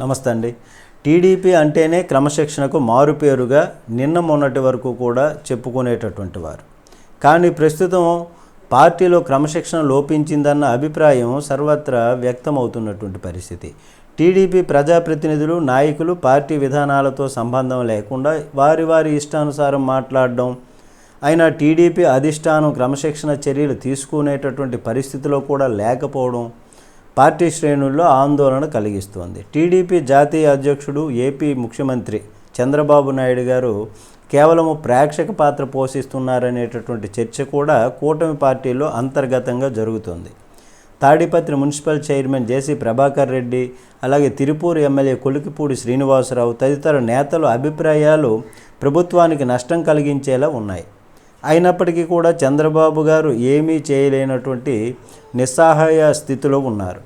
నమస్తే అండి. టీడీపీ అంటేనే క్రమశిక్షణకు మారుపేరుగా నిన్న మొన్నటి వరకు కూడా చెప్పుకునేటటువంటి వారు. కానీ ప్రస్తుతం పార్టీలో క్రమశిక్షణ లోపించిందన్న అభిప్రాయం సర్వత్రా వ్యక్తమవుతున్నటువంటి పరిస్థితి. టీడీపీ ప్రజాప్రతినిధులు నాయకులు పార్టీ విధానాలతో సంబంధం లేకుండా వారి వారి ఇష్టానుసారం మాట్లాడడం అయినా టీడీపీ అధిష్టానం క్రమశిక్షణ చర్యలు తీసుకునేటటువంటి పరిస్థితిలో కూడా లేకపోవడం పార్టీ శ్రేణుల్లో ఆందోళన కలిగిస్తోంది. టీడీపీ జాతీయ అధ్యక్షుడు ఏపీ ముఖ్యమంత్రి చంద్రబాబు నాయుడు గారు కేవలము ప్రేక్షక పాత్ర పోషిస్తున్నారనేటటువంటి చర్చ కూడా కూటమి పార్టీలో అంతర్గతంగా జరుగుతుంది. Tadipatri municipal chairman JC Prabhakar Reddy అలాగే తిరుపూరు ఎమ్మెల్యే కొలికిపూడి శ్రీనివాసరావు తదితర నేతల అభిప్రాయాలు ప్రభుత్వానికి నష్టం కలిగించేలా ఉన్నాయి. అయినప్పటికీ కూడా చంద్రబాబు గారు ఏమీ చేయలేనటువంటి నిస్సహాయ స్థితిలో ఉన్నారు.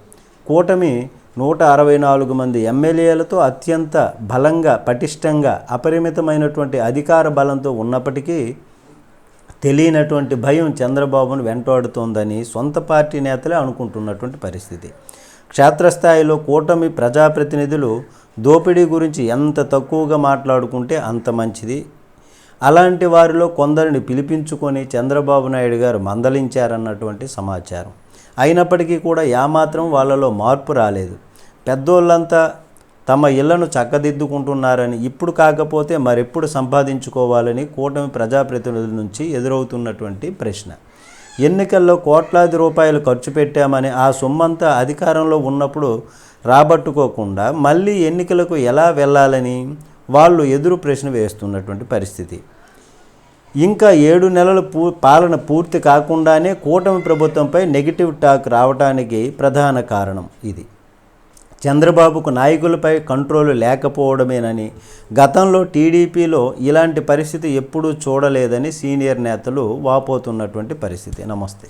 కూటమి నూట అరవై నాలుగు మంది ఎమ్మెల్యేలతో అత్యంత బలంగా పటిష్టంగా అపరిమితమైనటువంటి అధికార బలంతో ఉన్నప్పటికీ తెలియనటువంటి భయం చంద్రబాబును వెంటాడుతోందని సొంత పార్టీ నేతలే అనుకుంటున్నటువంటి పరిస్థితి. క్షేత్రస్థాయిలో కూటమి ప్రజాప్రతినిధులు దోపిడీ గురించి ఎంత తక్కువగా మాట్లాడుకుంటే అంత మంచిది. అలాంటి వారిలో కొందరిని పిలిపించుకొని చంద్రబాబు నాయుడు గారు మందలించారన్నటువంటి సమాచారం. అయినప్పటికీ కూడా ఏమాత్రం వాళ్ళలో మార్పు రాలేదు. పెద్దోళ్ళంతా తమ ఇళ్ళను చక్కదిద్దుకుంటున్నారని ఇప్పుడు కాకపోతే మరెప్పుడు సంపాదించుకోవాలని కూటమి ప్రజాప్రతినిధుల నుంచి ఎదురవుతున్నటువంటి ప్రశ్న. ఎన్నికల్లో కోట్లాది రూపాయలు ఖర్చు పెట్టామని ఆ సొమ్మంతా అధికారంలో ఉన్నప్పుడు రాబట్టుకోకుండా మళ్ళీ ఎన్నికలకు ఎలా వెళ్ళాలని వాళ్ళు ఎదురు ప్రశ్న వేస్తున్నటువంటి పరిస్థితి. ఇంకా ఏడు నెలల పూ పాలన పూర్తి కాకుండానే కూటమి ప్రభుత్వంపై నెగిటివ్ టాక్ రావడానికి ప్రధాన కారణం ఇది. చంద్రబాబుకు నాయకులపై కంట్రోల్ లేకపోవడమేనని గతంలో టీడీపీలో ఇలాంటి పరిస్థితి ఎప్పుడూ చూడలేదని సీనియర్ నేతలు వాపోతున్నటువంటి పరిస్థితి. నమస్తే.